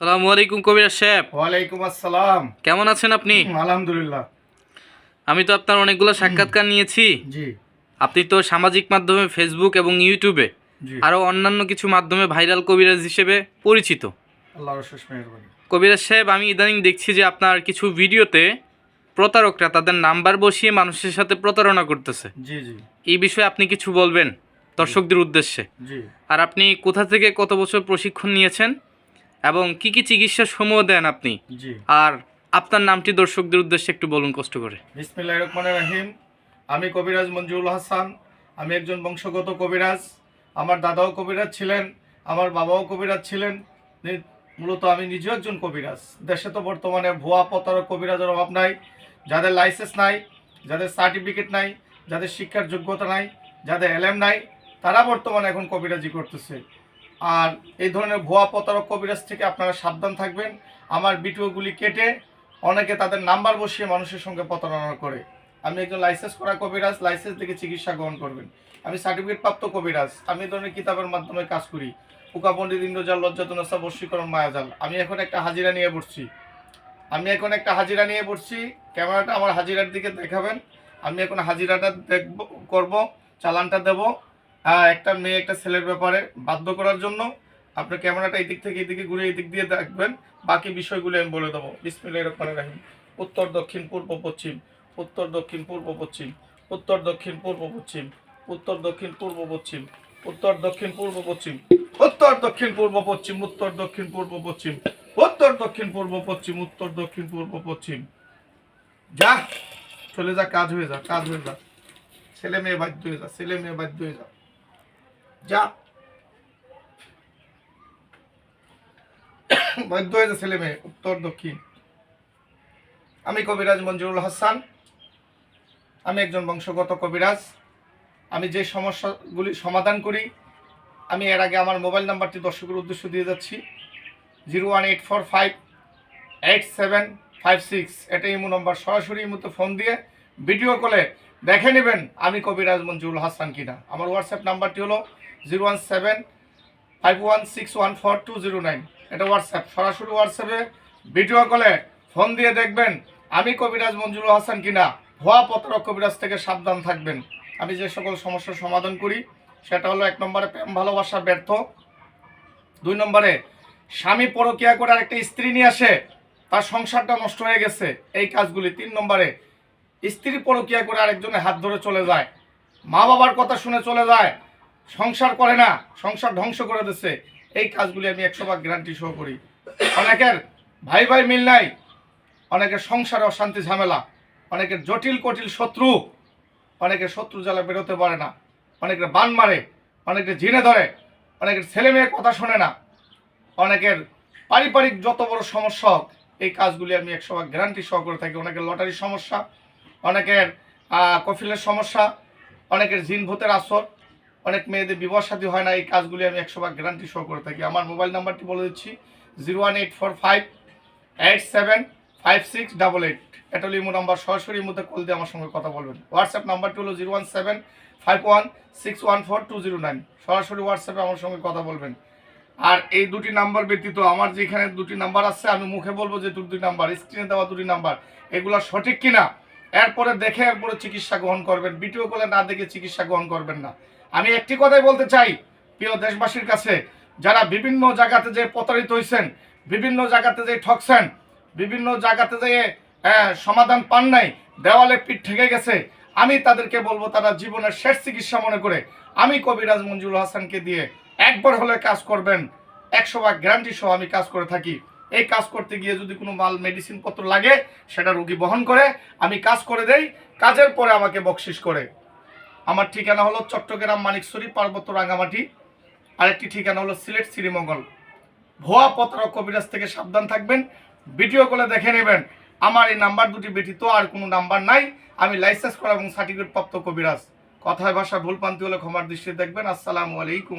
সালামু আলাইকুম কবির সাহেব ওয়ালাইকুম আসসালাম। কেমন আছেন আপনি? আলহামদুলিল্লাহ। আমি তো আপনার অনেকগুলো সাক্ষাৎকার নিয়েছি। জি। আপনি তো সামাজিক মাধ্যমে ফেসবুক এবং ইউটিউবে আরও অন্যান্য কিছু মাধ্যমে ভাইরাল কবিরাজ হিসেবে পরিচিত। কবিরাজ সাহেব আমি ইদানিং দেখছি যে আপনার কিছু ভিডিওতে প্রতারকরা তাদের নাম্বার বসিয়ে মানুষের সাথে প্রতারণা করতেছে। জি জি। এই বিষয়ে আপনি কিছু বলবেন দর্শকদের উদ্দেশ্যে। জি। আর আপনি কোথা থেকে কত বছর প্রশিক্ষণ নিয়েছেন? এবং কি কি চিকিৎসা সমূহ দেন আপনি? জি। আর আপনার নামটি দর্শকদের উদ্দেশ্যে একটু বলুন কষ্ট করে। বিসমিল্লাহ রহমান রাহিম। আমি কবিরাজ মঞ্জুরুল হাসান। আমি একজন বংশগত কবিরাজ। আমার দাদাও কবিরাজ ছিলেন। আমার বাবাও কবিরাজ ছিলেন। মূলত আমি নিজেও একজন কবিরাজ। দেশে তো বর্তমানে ভুয়া প্রতারক কবিরাজের অভাব নাই। যাদের লাইসেন্স নাই যাদের সার্টিফিকেট নাই যাদের শিক্ষার যোগ্যতা নাই যাদের এলএম নাই তারা বর্তমানে এখন কবিরাজি করতেছে। আর এই ধরনের ভুয়া প্রতারক কবিরাজ থেকে আপনারা সাবধান থাকবেন। আমার ভিডিওগুলি কেটে অনেকে তাদের নাম্বার বসিয়ে মানুষের সঙ্গে প্রতারণা করে। আমি একজন লাইসেন্স করা কবিরাজ লাইসেন্স থেকে চিকিৎসা গ্রহণ করবেন। আমি সার্টিফিকেট প্রাপ্ত কবিরাজ। আমি এই ধরনের কিতাবের মাধ্যমে কাজ করি। উকা পণ্ডিত ইন্দ্রজাল লজ্জাতনসা বর্ষীকরণ মায়াজাল। আমি এখন একটা হাজিরা নিয়ে পড়ছি আমি এখন একটা হাজিরা নিয়ে পড়ছি ক্যামেরাটা আমার হাজিরার দিকে দেখাবেন। আমি এখন হাজিরাটা দেখব, করব, চালানটা দেব। একটা মেয়ে, একটা ছেলের ব্যাপারে বাধ্য করার জন্য আপনার ক্যামেরাটা এই দিক থেকে এদিকে ঘুরে এই দিক দিয়ে দেখবেন। বাকি বিষয়গুলো আমি বলে দেবো। বিসমিল্লাহির রহমানির রহিম। উত্তর, দক্ষিণ, পূর্ব, পশ্চিম। উত্তর, দক্ষিণ, পূর্ব, পশ্চিম। উত্তর, দক্ষিণ, পূর্ব, পশ্চিম। উত্তর, দক্ষিণ, পূর্ব, পশ্চিম। উত্তর, দক্ষিণ, পূর্ব, পশ্চিম। উত্তর, দক্ষিণ, পূর্ব, পশ্চিম। উত্তর, দক্ষিণ, পূর্ব, পশ্চিম। উত্তর, দক্ষিণ, পূর্ব, পশ্চিম। উত্তর, দক্ষিণ, পূর্ব, পশ্চিম। যা, চলে যা, কাজ হয়ে যা, কাজ হয়ে যা। ছেলে মেয়ে বাধ্য হয়ে যা, ছেলে মেয়ে বাধ্য হয়ে যা। যা। বাধ্য হয়ে যা ছেলে মেয়ে, উত্তর, দক্ষিণ। আমি কবিরাজ মঞ্জুরুল হাসান। আমি একজন বংশগত কবিরাজ। আমি যে সমস্যাগুলি সমাধান করি, আমি এর আগে আমার মোবাইল নাম্বারটি দর্শকের উদ্দেশ্য দিয়ে যাচ্ছি। Zero one eight four five eight seven five six. এটা ইমো নম্বর, সরাসরি ইমোতে ফোন দিয়ে ভিডিও কলে দেখে নেবেন আমি কবিরাজ মঞ্জুরুল হাসান কিনা। আমার হোয়াটসঅ্যাপ নাম্বারটি হলো zero one seven, five one six one four, two zero nine. এটা হোয়াটসঅ্যাপ সরাসরি হোয়াটসঅ্যাপে ভিডিও কলে ফোন দিয়ে দেখবেন, আমি কবিরাজ মঞ্জুরুল হাসান কিনা। ভুয়া প্রতারক কবিরাজ থেকে সাবধান থাকবেন। আমি যে সকল সমস্যার সমাধান করি, সেটা হলো এক নম্বরে প্রেম, ভালোবাসা, ব্যর্থ। দুই নম্বরে, স্বামী পরকিয়া করে আরেকটা স্ত্রী নিয়ে আসে, তার সংসারটা নষ্ট হয়ে গেছে। এই কাজগুলি। তিন নম্বরে, স্ত্রী পরকিয়া করে আরেকজনের হাত ধরে চলে যায়। মা বাবার কথা শুনে চলে যায়। সংসার করে না, সংসার ধ্বংস করে দিচ্ছে এই কাজগুলি আমি একশো ভাগ গ্যারান্টি সহ করি। অনেকের ভাই ভাই মিল নাই, অনেকের সংসারে অশান্তি ঝামেলা, অনেকের জটিল কটিল শত্রু, অনেকের শত্রু জ্বালা বেরোতে পারে না, অনেকের বান মারে অনেকের ঝিনে ধরে, অনেকের ছেলে মেয়ের কথা শোনে না, অনেকের পারিবারিক যত বড় সমস্যা হোক, এই কাজগুলি আমি একশো ভাগ গ্যারান্টি সহ করে থাকি। অনেকের লটারির সমস্যা, অনেকের কফিলের সমস্যা, অনেকের জিন ভূতের আসর অনেক মেয়েদের বিবাহ সাথী হয় না, এই কাজগুলি আমি একশো ভাগ গ্যারান্টি সহ করে থাকি। আমার মোবাইল নাম্বারটি বলে দিচ্ছি zero one eight four five eight seven five six double eight এটা হলো ইমো নাম্বার, সরাসরি মধ্যে কল দিয়ে আমার সঙ্গে কথা বলবেন। হোয়াটসঅ্যাপ নাম্বারটি হলো zero one seven five one six one four two zero nine সরাসরি হোয়াটসঅ্যাপে আমার সঙ্গে কথা বলবেন। আর এই দুটি নাম্বার ব্যতীত আমার যেখানে দুটি নাম্বার আছে, আমি মুখে বলব যে দুটি নাম্বার স্ক্রিনে দেওয়া দুটি নাম্বার এগুলো সঠিক কিনা? এরপরে দেখে, এরপরে চিকিৎসা গ্রহণ করবেন। ভিডিও কলে না দেখে চিকিৎসা গ্রহণ করবেন না। আমি একটি কথাই বলতে চাই, প্রিয় দেশবাসীর কাছে। যারা বিভিন্ন জায়গাতে যে প্রতারিত হয়েছেন বিভিন্ন জায়গাতে যে ঠকছেন, বিভিন্ন জায়গাতে যে সমাধান পান নাই, দেওয়ালে পিঠ ঠেকে গেছে, আমি তাদেরকে বলব, তারা জীবনের শেষ চিকিৎসা মনে করে। আমি কবিরাজ মঞ্জুর হাসানকে দিয়ে একবার হলে কাজ করবেন, একশো ভাগ গ্যারান্টি সহ আমি কাজ করে থাকি। এই কাজ করতে গিয়ে যদি কোনো মাল মেডিসিন পত্র লাগে, সেটা রুগী বহন করে, আমি কাজ করে দেই, কাজের পরে আমাকে বকশিস করে। আমার ঠিকানা হলো চট্টগ্রাম মানিকছড়ি পার্বত্য রাঙ্গামাটি। আরেকটি ঠিকানা হলো সিলেট, শ্রীমঙ্গল। ভুয়া পত্র কবিরাজ থেকে সাবধান থাকবেন, ভিডিও কলে দেখে নেবেন, আমার এই নাম্বার দুটি ব্যতীত আর কোনো নাম্বার নাই, আমি লাইসেন্স করা এবং সার্টিফিকেট প্রাপ্ত কবিরাজ। কথায় ভাষা ভুল পান্তি হলে ক্ষমার দৃষ্টি দেখবেন। আসসালামু আলাইকুম